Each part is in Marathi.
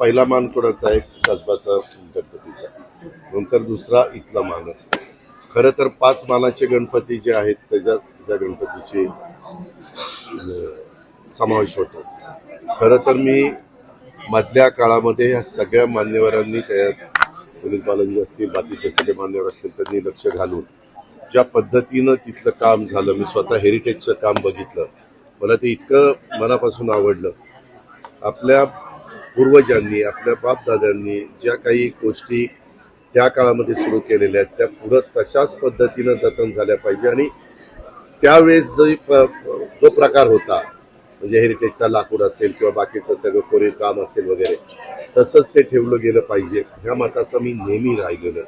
पहिला मान कोणाचा आहे? कसबाचा गणपतीचा. नंतर दुसरा इथला मान. खरं तर पाच मानाचे गणपती जे आहेत त्याच्यात त्या गणपतीचे समावेश होतो. खरं तर मी मधल्या काळामध्ये ह्या सगळ्या मान्यवरांनी त्यात विनीत बालाजी असतील बाकीचे सगळे मान्यवर असतील त्यांनी लक्ष घालून ज्या पद्धतीनं तिथलं काम झालं मी स्वतः हेरिटेजचं काम बघितलं. मला ते इतकं मनापासून आवडलं. आपल्या पूर्वजांनी आपल्या बापदाद्यांनी ज्या काही गोष्टी त्या काळामध्ये सुरू केलेल्या आहेत त्या पुढं तशाच पद्धतीनं जतन झाल्या पाहिजे आणि त्यावेळेस जो जो प्रकार होता म्हणजे हेरिटेजचा लाकूड असेल किंवा बाकीचं सगळं कोरीव काम असेल वगैरे तसंच ते ठेवलं गेलं पाहिजे. ह्या मताचं मी नेहमी राहिलेलं.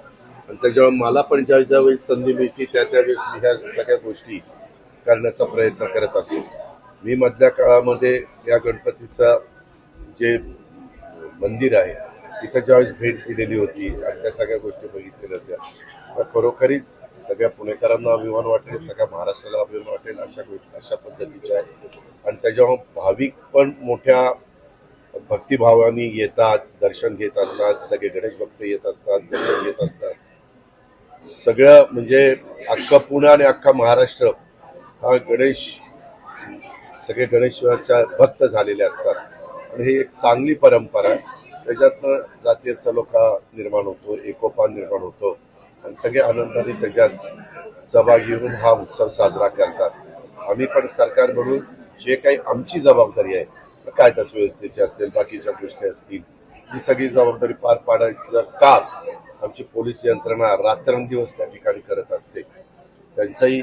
आणि त्याच्यामुळे मला पण ज्या ज्या वेळेस संधी मिळते त्या त्यावेळेस मी ह्या सगळ्या गोष्टी करण्याचा प्रयत्न करत असतो. मी मधल्या काळामध्ये या गणपतीचा जे मंदिर आहे. तिथं ज्यावेळेस भेट दिलेली होती आणि त्या सगळ्या गोष्टी बघितलेल्या होत्या. तर खरोखरीच सगळ्या पुणेकरांना अभिमान वाटेल सगळ्या महाराष्ट्राला अभिमान वाटेल अशा गोष्टी अशा पद्धतीच्या आहेत. आणि त्याच्यामुळे भाविक पण मोठ्या भक्तिभावाने येतात दर्शन घेत असतात सगळे गणेश भक्त येत असतात दर्शन घेत असतात. सगळं म्हणजे अख्खा पुणे आणि अख्खा महाराष्ट्र हा गणेश सगळे गणेशाच्या भक्त झालेले असतात. पण ही एक चांगली परंपरा आहे. त्याच्यातनं जातीय सलोखा निर्माण होतो एकोपा निर्माण होतो. आणि सगळे आनंदाने त्याच्यात सहभागी होऊन हा उत्सव साजरा करतात. आम्ही पण सरकार म्हणून जे काही आमची जबाबदारी आहे कायदा सुव्यवस्थेची असेल बाकीच्या गोष्टी असतील ही सगळी जबाबदारी पार पाडायचं काम आमची पोलीस यंत्रणा रात्रंदिवस त्या ठिकाणी करत असते. त्यांचाही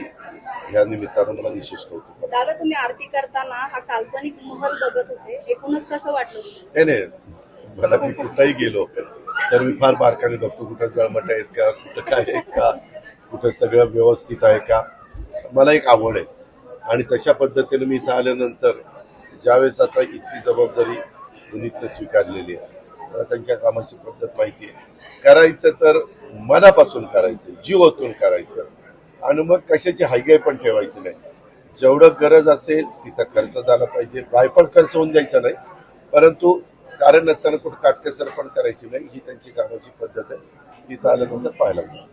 ह्या निमित्तानं मला विशेष कौतुक दादा तुम्ही आरती करताना हा काल्पनिक महल बघत होते. एकूणच कसं वाटलं तुम्हाला? नाही नाही. मला मी कुठंही गेलो तर मी फार बारकाने बघतो कुठं जळमट आहेत का कुठं काय आहे का कुठं सगळं व्यवस्थित आहे का. मला एक आवड आहे. आणि तशा पद्धतीने मी इथं आल्यानंतर ज्यावेळेस आता इथली जबाबदारी पुनीतनं स्वीकारलेली आहे मला त्यांच्या कामाची पद्धत माहिती आहे. करायचं तर मनापासून करायचं जीव ओतून करायचं. आणि मग कशाची हायगाय पण ठेवायची नाही. जेवढं गरज असेल तिथं खर्च झाला पाहिजे. वायफळ खर्च होऊन द्यायचा नाही. परंतु कारण नसताना कुठं काटकसर पण करायची नाही ही त्यांची कामाची पद्धत आहे. तिथं आल्यानंतर पाहायला मिळालं.